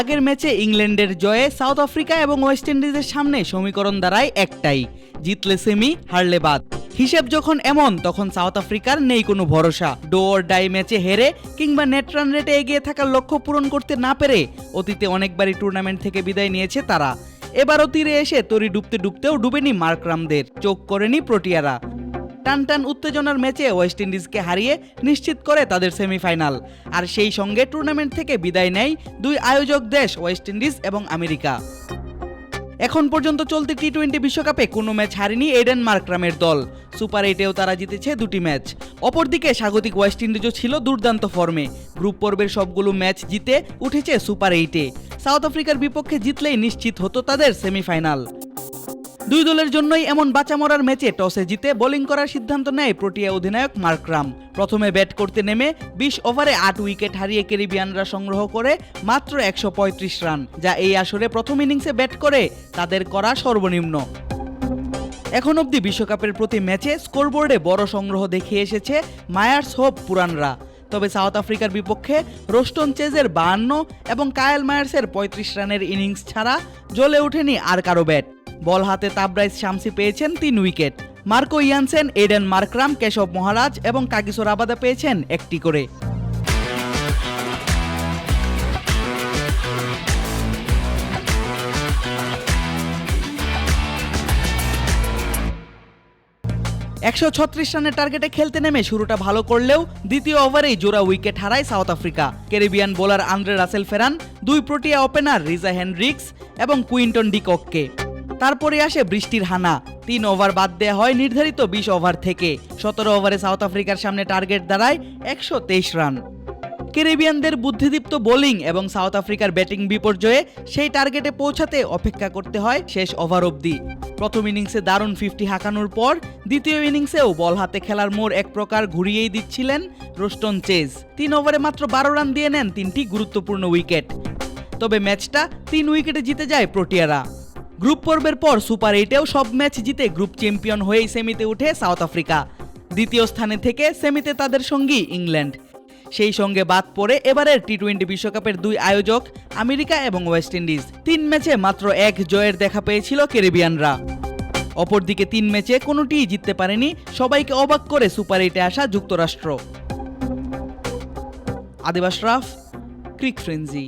আগের ম্যাচে ইংল্যান্ডের জয়ে সাউথ আফ্রিকা এবং ওয়েস্ট ইন্ডিজের সামনে সমীকরণ দাঁড়ায় একটাই, জিতলে সেমি হারলে বাদ। হিসেব যখন এমন, তখন সাউথ আফ্রিকার নেই কোনো ভরসা। ডোর ডাই ম্যাচে হেরে কিংবা নেট রান রেটে এগিয়ে থাকার লক্ষ্য পূরণ করতে না পেরে অতীতে অনেকবারই টুর্নামেন্ট থেকে বিদায় নিয়েছে তারা। এবারও তীরে এসে তরি ডুবতে ডুবতেও ডুবেনি মার্করামদের চোখ করেনি প্রোটিয়ারা। টান টান উত্তেজনার ম্যাচে ওয়েস্ট ইন্ডিজকে হারিয়ে নিশ্চিত করে তাদের সেমিফাইনাল। আর সেই সঙ্গে টুর্নামেন্ট থেকে বিদায় নেয় দুই আয়োজক দেশ, ওয়েস্ট ইন্ডিজ এবং আমেরিকা। এখন পর্যন্ত চলতি টি টোয়েন্টি বিশ্বকাপে কোনো ম্যাচ হারেনি এডেন মার্করামের দল। সুপার এইটেও তারা জিতেছে দুটি ম্যাচ। অপরদিকে স্বাগতিক ওয়েস্ট ইন্ডিজও ছিল দুর্দান্ত ফর্মে। গ্রুপ পর্বের সবগুলো ম্যাচ জিতে উঠেছে সুপার এইটে। সাউথ আফ্রিকার বিপক্ষে জিতলেই নিশ্চিত হতো তাদের সেমিফাইনাল। দুই দলের জন্যই এমন বাঁচা মরার ম্যাচে টসে জিতে বোলিং করার সিদ্ধান্ত নেয় প্রোটিয়া অধিনায়ক মার্করাম প্রথমে ব্যাট করতে নেমে বিশ ওভারে আট উইকেট হারিয়ে ক্যারিবিয়ানরা সংগ্রহ করে মাত্র একশো পঁয়ত্রিশ রান, যা এই আসরে প্রথম ইনিংসে ব্যাট করে তাদের করা সর্বনিম্ন। এখন অবধি বিশ্বকাপের প্রতি ম্যাচে স্কোরবোর্ডে বড় সংগ্রহ দেখিয়ে এসেছে মায়ার্স হোপ পুরানরা। তবে সাউথ আফ্রিকার বিপক্ষে রোস্টন চেজের বাহান্ন এবং কায়েল মায়ার্সের পঁয়ত্রিশ রানের ইনিংস ছাড়া জ্বলে ওঠেনি আর কারও ব্যাট। বল হাতে তাবরাইজ শামসি পেয়েছেন তিন wicket. Marco Jansen, Aiden Markram, Keshav Maharaj এবং কাগিসোর আবাদা পেয়েছেন একটি করে। একশো ছত্রিশ রানের টার্গেটে খেলতে নেমে শুরুটা ভালো করলেও দ্বিতীয় ওভারেই জোড়া উইকেট হারায় South Africa. Caribbean bowler Andre Russell ফেরান, দুই প্রোটিয়া ওপেনার রিজা হেনরিক্স এবং কুইন্টন ডিকককে। তারপরে আসে বৃষ্টির হানা। তিন ওভার বাদ দেওয়া হয় নির্ধারিত বিশ ওভার থেকে। সতেরো ওভারে সাউথ আফ্রিকার সামনে টার্গেট দাঁড়ায় একশো তেইশ রান। ক্যারিবিয়ানদের বুদ্ধিদীপ্ত বোলিং এবং সাউথ আফ্রিকার ব্যাটিং বিপর্যয়ে সেই টার্গেটে পৌঁছাতে অপেক্ষা করতে হয় শেষ ওভার অবধি। প্রথম ইনিংসে দারুণ ফিফটি হাঁকানোর পর দ্বিতীয় ইনিংসেও বল হাতে খেলার মোড় এক প্রকার ঘুরিয়েই দিচ্ছিলেন রোস্টন চেজ। তিন ওভারে মাত্র বারো রান দিয়ে নেন তিনটি গুরুত্বপূর্ণ উইকেট। তবে ম্যাচটা তিন উইকেটে জিতে যায় প্রোটিয়ারা। গ্রুপ পর্বের পর সুপার এইটেও সব ম্যাচ জিতে গ্রুপ চ্যাম্পিয়ন হয়েই সেমিতে উঠে সাউথ আফ্রিকা। দ্বিতীয় স্থানে থেকে সেমিতে তাদের সঙ্গী ইংল্যান্ড। সেই সঙ্গে বাদ পড়ে এবারের টি টোয়েন্টি বিশ্বকাপের দুই আয়োজক আমেরিকা এবং ওয়েস্ট ইন্ডিজ। তিন ম্যাচে মাত্র এক জয়ের দেখা পেয়েছিল ক্যারিবিয়ানরা। অপরদিকে তিন ম্যাচে কোনোটিই জিততে পারেনি সবাইকে অবাক করে সুপার এইটে আসা যুক্তরাষ্ট্র। আদিবাস রাফ, ক্রিক ফ্রেন্সি।